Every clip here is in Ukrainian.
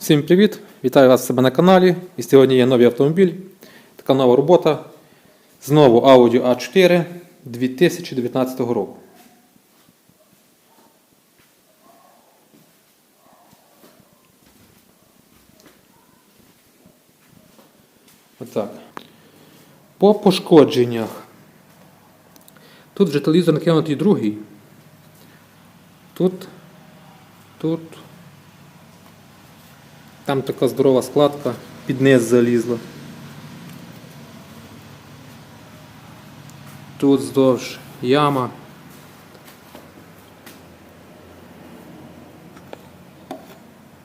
Всім привіт! Вітаю вас себе на каналі. І сьогодні є новий автомобіль. Така нова робота. Знову Audi A4 2019 року. Отак. По пошкодженнях. Тут вже телевізор накинутий другий. Тут, тут. Там така здорова складка, під низ залізла. Тут здовж яма.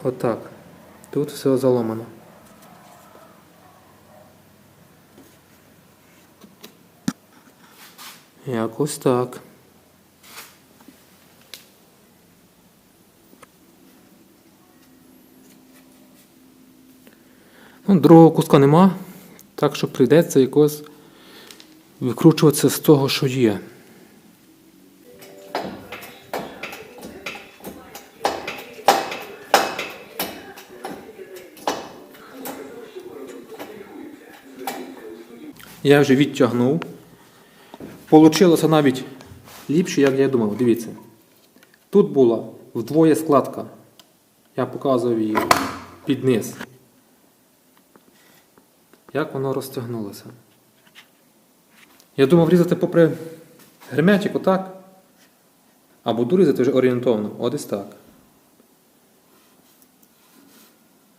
Отак. Тут все заломано. Якось так. Ну, другого куска нема, так що прийдеться якось викручуватися з того, що є. Я вже відтягнув. Получилося навіть ліпше, як я думав. Дивіться. Тут була вдвоє складка. Я показував її під низ. Як воно розтягнулося. Я думав різати попри герметик отак. А буду різати вже орієнтовно. Ось так.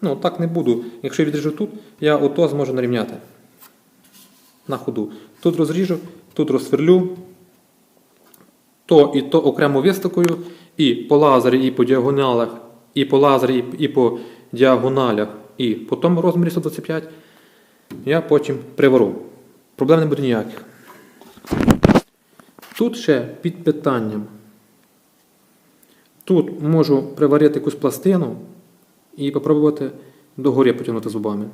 Ну, так не буду. Якщо я відріжу тут, я ото зможу нарівняти. На ходу. Тут розріжу, тут розсверлю. То і то окремо вистакою. І по лазері, і по діагоналах, і по лазері, і по діагоналях, і по тому розмірі 125 я потім привару. Проблем не буде ніяких. Тут ще під питанням. Тут можу приварити якусь пластину і спробувати догорі потягнути зубами.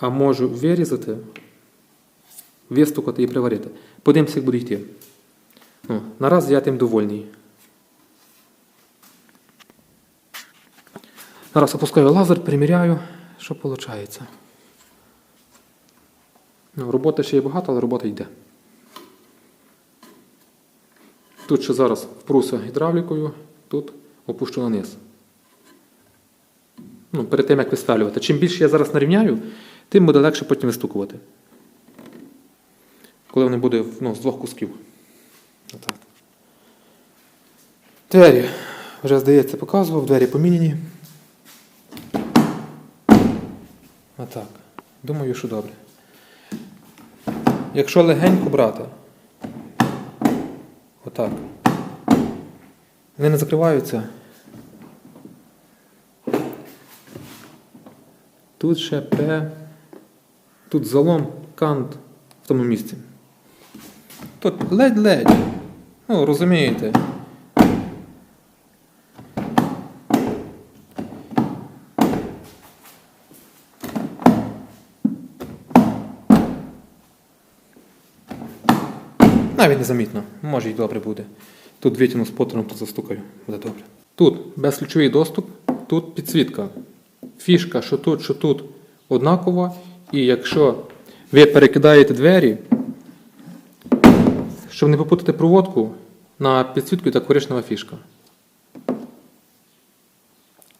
А можу вирізати, вистукати і приварити. Подивимося, як буде йти. Ну, наразі я тим довольний. Зараз опускаю лазер, приміряю, що виходить. Ну, роботи ще є багато, але робота йде. Тут ще зараз впруся гідравлікою, тут опущу на низ. Ну, перед тим, як виставлювати. Чим більше я зараз нарівняю, тим буде легше потім вистукувати. Коли вони буде ну, з двох кусків. Отак. Двері. Вже, здається, показував, двері поміняні. Отак. Думаю, що добре. Якщо легенько брати, отак. Вони не закриваються. Тут ще П. Тут залом, кант в тому місці. Тут ледь-ледь. Ну, розумієте. Навіть незамітно. Може й добре буде. Тут витягну спотером, тут застукаю. Буде добре. Тут безключовий доступ, тут підсвітка. Фішка, що тут, що тут однакова. І якщо ви перекидаєте двері, щоб не попутати проводку, на підсвітку йде коричнева фішка.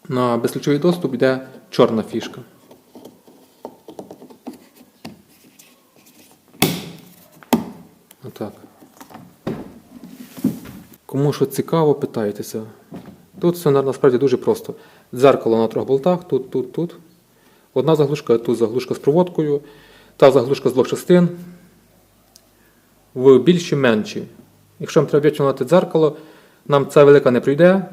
На безключовий доступ йде чорна фішка. Отак. Кому що цікаво, питайтеся. Тут все насправді дуже просто. Дзеркало на трьох болтах, тут, тут, тут. Одна заглушка, тут заглушка з проводкою, та заглушка з двох частин. В більші менші. Якщо нам треба витягнути дзеркало, нам ця велика не прийде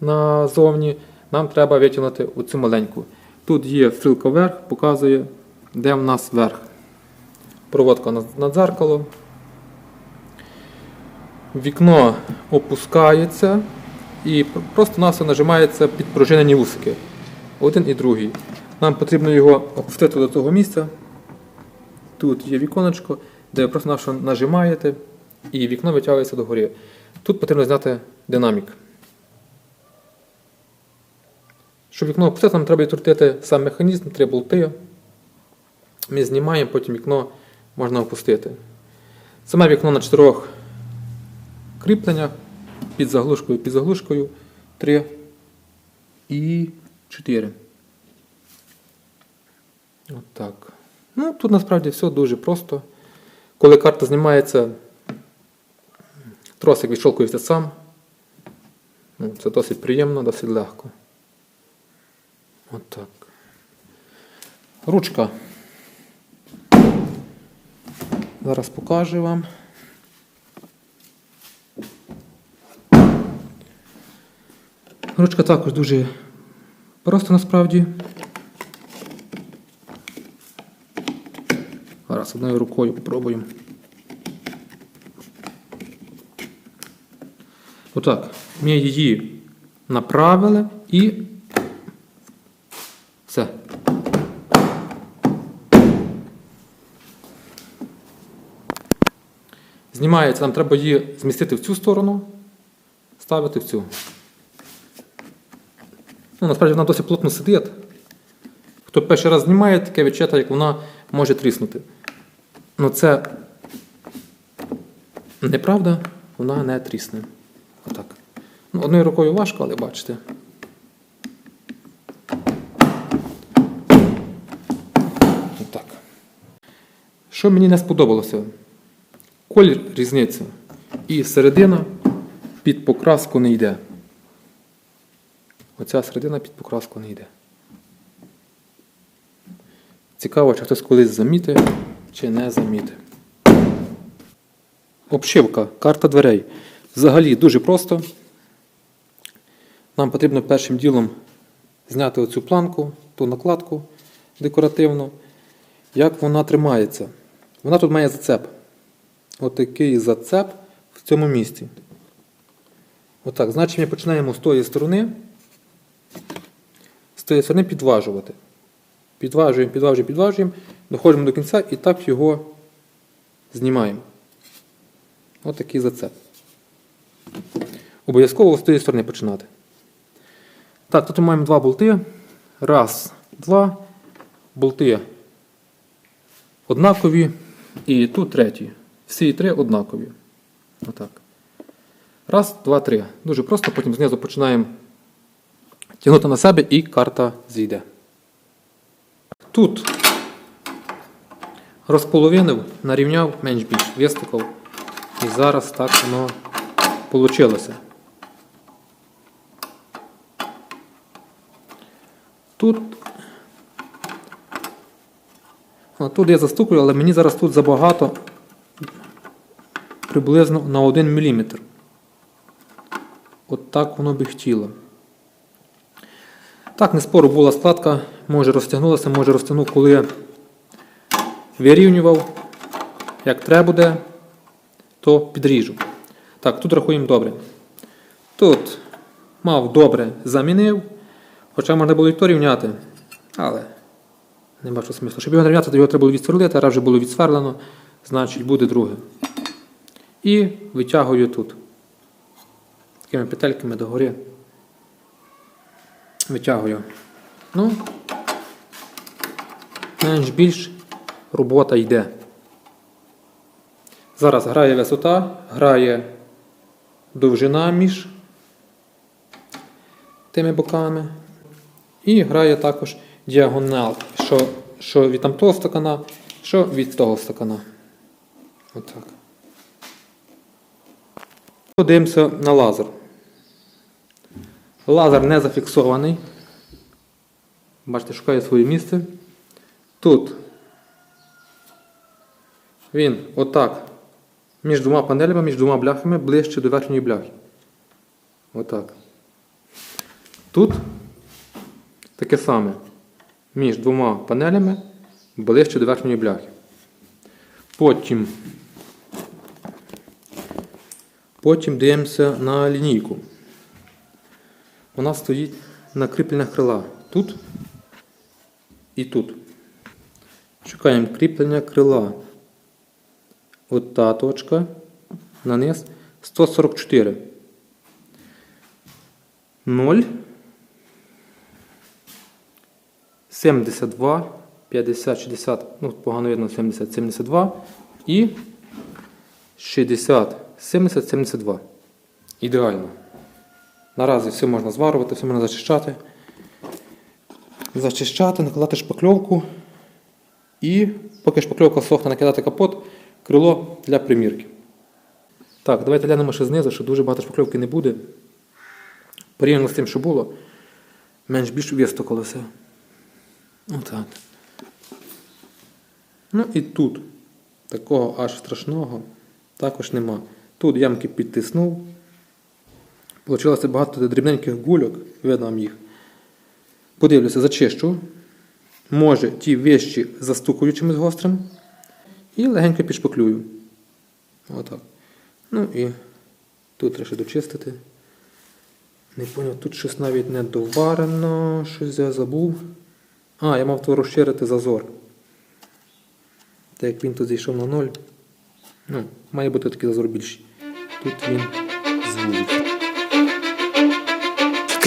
назовні, нам треба витягнути оцю маленьку. Тут є стрілка вверх, показує, де в нас верх. Проводка на дзеркало. Вікно опускається і просто нас нажимається підпружинені вусики. Один і другий. Нам потрібно його опустити до того місця. Тут є віконечко, де ви просто нажимаєте, і вікно витягується догори. Тут потрібно зняти динамік. Щоб вікно опустити, нам треба відкрутити сам механізм, три болти. Ми знімаємо, потім вікно можна опустити. Саме вікно на чотирьох кріпленнях під заглушкою, під заглушкою 3 і 4. От. Ну, тут насправді все дуже просто. Коли карта знімається, тросик відщолкується сам. Ну, Це досить приємно, досить легко. От так. Ручка. Зараз покажу вам. Ручка також дуже просто насправді. Зараз одною рукою попробуємо. Отак. Ми її направили і все. Знімається, нам треба її змістити в цю сторону, ставити в цю. Ну, насправді вона досить плотно сидить. Хто перший раз знімає, таке відчуття, як вона може тріснути. Ну це неправда, вона не трісне. Отак. Ну, одною рукою важко, але бачите. Отак. Що мені не сподобалося? Колір різниця. І середина під покраску не йде. Оця середина під покраску не йде. Цікаво, чи хтось колись замітить, чи не замітить. Обшивка, карта дверей. Взагалі дуже просто. Нам потрібно першим ділом зняти оцю планку, ту накладку декоративну. Як вона тримається? Вона тут має зацеп. Отакий зацеп в цьому місці. Отак. Значить, ми починаємо з тої сторони, з тої сторони підважувати. Підважуємо, підважуємо, підважуємо, доходимо до кінця і так його знімаємо. Отакий зацеп. Обов'язково з тієї сторони починати. Так, тут ми маємо два болти. Раз, два. Болти однакові. І тут третій. Всі три однакові. Отак. Раз, два, три. Дуже просто, потім знизу починаємо тягнути на себе і карта зійде. Тут розполовинив, нарівняв, менш більш вистикав. І зараз так воно вийшло. Тут. Тут я застукую, але мені зараз тут забагато приблизно на 1 мм. От так воно би хотіло. Так, не спору була складка, може розтягнулася, може розтягнув, коли вирівнював. Як треба буде, то підріжу. Так, тут рахуємо добре. Тут мав добре замінив, хоча можна було і то рівняти, але не бачу смислу. Щоб його рівняти, то його треба було відсверлити, а раз вже було відсверлено, значить буде друге. І витягую тут. Такими петельками догори. Витягую. Ну, менш більш робота йде. Зараз грає висота, грає довжина між тими боками. І грає також діагонал, що, що від там того стакана, що від того стакана. Отак. Подивимося на лазер. Лазер не зафіксований. Бачите, шукає своє місце. Тут він отак між двома панелями, між двома бляхами ближче до верхньої бляхи. Отак. Тут таке саме. Між двома панелями ближче до верхньої бляхи. Потім Потім дивимося на лінійку. Вона стоїть на кріпленнях крила. Тут і тут. Шукаємо кріплення крила. От та точка. На низ 144. 0. 72, 50, 60, ну погано видно 70, 72 і 60, 70, 72. Ідеально. Наразі все можна зварувати, все можна зачищати. Зачищати, накладати шпакльовку. І поки шпакльовка сохне, накидати капот, крило для примірки. Так, давайте глянемо ще знизу, що дуже багато шпакльовки не буде. Порівняно з тим, що було, менш більш в'єсто колеса. Отак. Ну і тут такого аж страшного також нема. Тут ямки підтиснув. Получилося багато дрібненьких гульок, видно вам їх. Подивлюся, зачищу. Може, ті вещі застукую чимось гострим. І легенько підшпаклюю. Отак. Ну і тут треба дочистити. Не поняв, тут щось навіть не доварено, щось я забув. А, я мав то розширити зазор. Так як він тут зійшов на ноль. Ну, має бути такий зазор більший. Тут він звузить.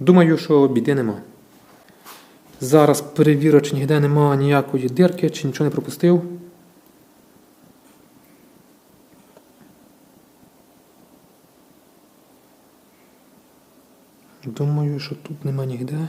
Думаю, що біди нема. Зараз перевірю, чи ніде нема ніякої дирки, чи нічого не пропустив. Думаю, що тут нема ніде.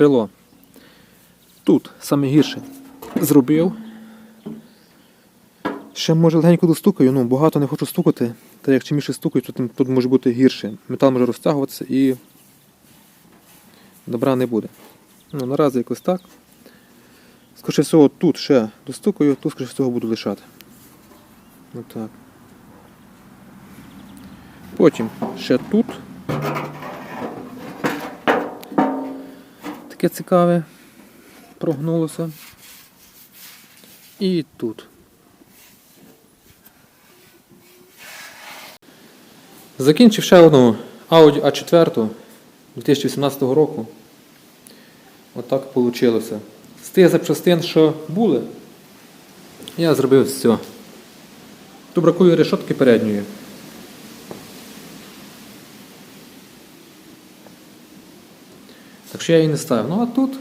Крило. Тут саме гірше зробив. Ще може легенько достукаю, ну багато не хочу стукати. Та як чим більше стукаю, то тут може бути гірше. Метал може розтягуватися і добра не буде. Ну, наразі якось так. Скоріше всього, тут ще достукаю, тут, скоріше всього, буду лишати. Отак. Потім ще тут. Таке цікаве прогнулося. І тут. Закінчив ще одну Audi A4 2018 року. Отак вийшло. З тих запчастин, що були, я зробив все. Тут бракує решотки передньої. Так що я її не ставив. Ну а тут